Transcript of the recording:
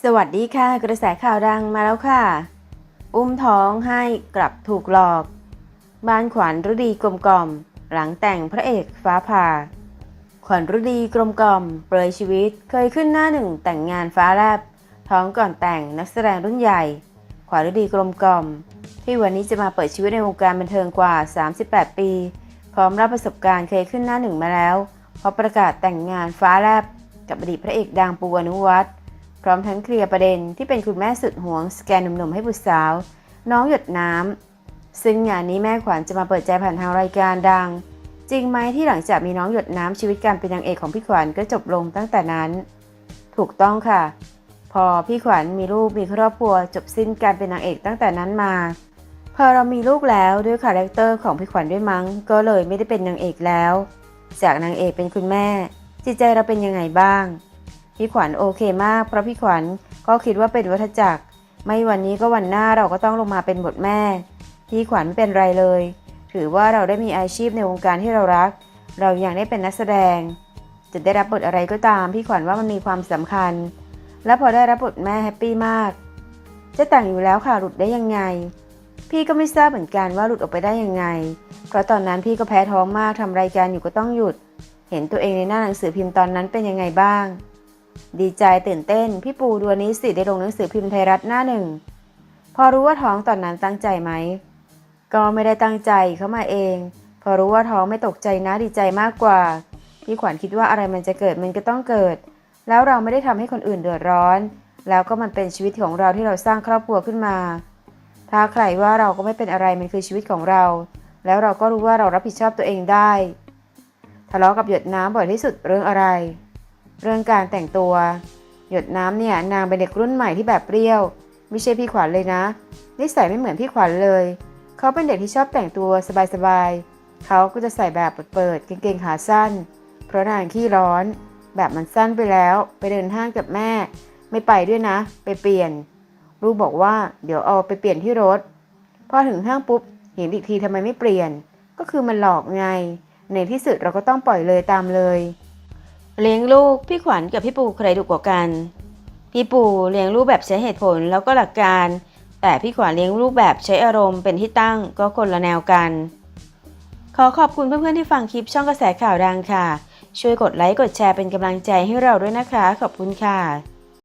สวัสดีค่ะ กระแสข่าวดังมาแล้วค่ะ อุ้มท้องให้กลับถูกหลอก บ้านขวัญฤดีกลมกล่อม หลังแต่งพระเอกฟ้าผ่า ขวัญฤดีกลมกล่อม เปรยชีวิตเคยขึ้นหน้าหนึ่งแต่งงานฟ้าแลบ ท้องก่อนแต่งนักแสดงรุ่นใหญ่ ขวัญฤดีกลมกล่อม ที่วันนี้จะมาเปิดชีวิตในวงการบันเทิงกว่า 38 ปี พร้อมรับประสบการณ์เคยขึ้นหน้าหนึ่งมาแล้วพราะประกาศแต่งงานฟ้าแลบกับอดีตพระเอกดังปูอนุวัฒน์ พร้อมทั้งเคลียร์ประเด็นที่เป็นคุณแม่สุดหวงสแกนหนุ่มๆให้บุตรสาว น้องหยดน้ำซึ่งงานนี้แม่ขวัญจะมาเปิดใจผ่านทางรายการดัง จริงไหมที่หลังจากมีน้องหยดน้ำชีวิตการเป็นนางเอกของพี่ขวัญก็จบลงตั้งแต่นั้น ถูกต้องค่ะ พอพี่ขวัญมีลูกมีครอบครัวจบสิ้นการเป็นนางเอกตั้งแต่นั้นมา พอเรามีลูกแล้วด้วยคาแรคเตอร์ของพี่ขวัญด้วยมั้ง ก็เลยไม่ได้เป็นนางเอกแล้ว จากนางเอกเป็นคุณแม่ จิตใจเราเป็นยังไงบ้าง พี่ขวัญโอเคมาก เพราะพี่ขวัญก็คิดว่าเป็นวัฏจักร ไม่วันนี้ก็วันหน้าเราก็ต้องลงมาเป็นบทแม่ พี่ขวัญไม่เป็นไรเลย ถือว่าเราได้มีอาชีพในวงการที่เรารัก เรายังได้เป็นนักแสดง จะได้รับบทอะไรก็ตาม พี่ขวัญว่ามันมีความสำคัญ และพอได้รับบทแม่แฮปปี้มาก จะแต่งอยู่แล้วค่ะหลุดได้ยังไง พี่ก็ไม่ทราบเหมือนกันว่าหลุดออกไปได้ยังไง เพราะตอนนั้นพี่ก็แพ้ท้องมากทำรายการอยู่ก็ต้องหยุด เห็นตัวเองในหน้าหนังสือพิมพ์ตอนนั้นเป็นยังไงบ้าง ดีใจตื่นเต้น พี่ปูดวนนี้สิได้ลงหนังสือพิมพ์ไทยรัฐหน้าหนึ่ง พอรู้ว่าท้องตอนนั้นตั้งใจไหม ก็ไม่ได้ตั้งใจเข้ามาเอง พอรู้ว่าท้องไม่ตกใจนะดีใจมากกว่า พี่ขวัญคิดว่าอะไรมันจะเกิดมันก็ต้องเกิด แล้วเราไม่ได้ทำให้คนอื่นเดือดร้อน แล้วก็มันเป็นชีวิตของเราที่เราสร้างครอบครัวขึ้นมา ถ้าใครว่าเราก็ไม่เป็นอะไรมันคือชีวิตของเรา แล้วเราก็รู้ว่าเรารับผิดชอบตัวเองได้ ทะเลาะกับหยดน้ำบ่อยที่สุดเรื่องอะไร เรื่องการแต่งตัว หยดน้ำเนี่ยนางเป็นเด็กรุ่นใหม่ที่แบบเปรี้ยว ไม่ใช่พี่ขวัญเลยนะ นิสัยไม่เหมือนพี่ขวัญเลย เขาเป็นเด็กที่ชอบแต่งตัวสบายๆ เขาก็จะใส่แบบเปิดๆกางเกงขาสั้น เพราะนางขี้ร้อน แบบมันสั้นไปแล้ว ไปเดินห้างกับแม่ ไม่ไปด้วยนะ ไปเปลี่ยน ลูกบอกว่าเดี๋ยวเอาไปเปลี่ยนที่รถ พอถึงห้างปุ๊บเห็นอีกทีทำไมไม่เปลี่ยน ก็คือมันหลอกไง ในที่สุดเราก็ต้องปล่อยเลยตามเลย เลี้ยงลูกพี่ขวัญกับพี่ปูใครดุกว่ากัน พี่ปูเลี้ยงลูกแบบใช้เหตุผลแล้วก็หลักการ แต่พี่ขวัญเลี้ยงลูกแบบใช้อารมณ์เป็นที่ตั้งก็คนละแนวกัน ขอขอบคุณเพื่อนๆที่ฟังคลิปช่องกระแสข่าวดังค่ะ ช่วยกดไลค์กดแชร์เป็นกำลังใจให้เราด้วยนะคะ ขอบคุณค่ะ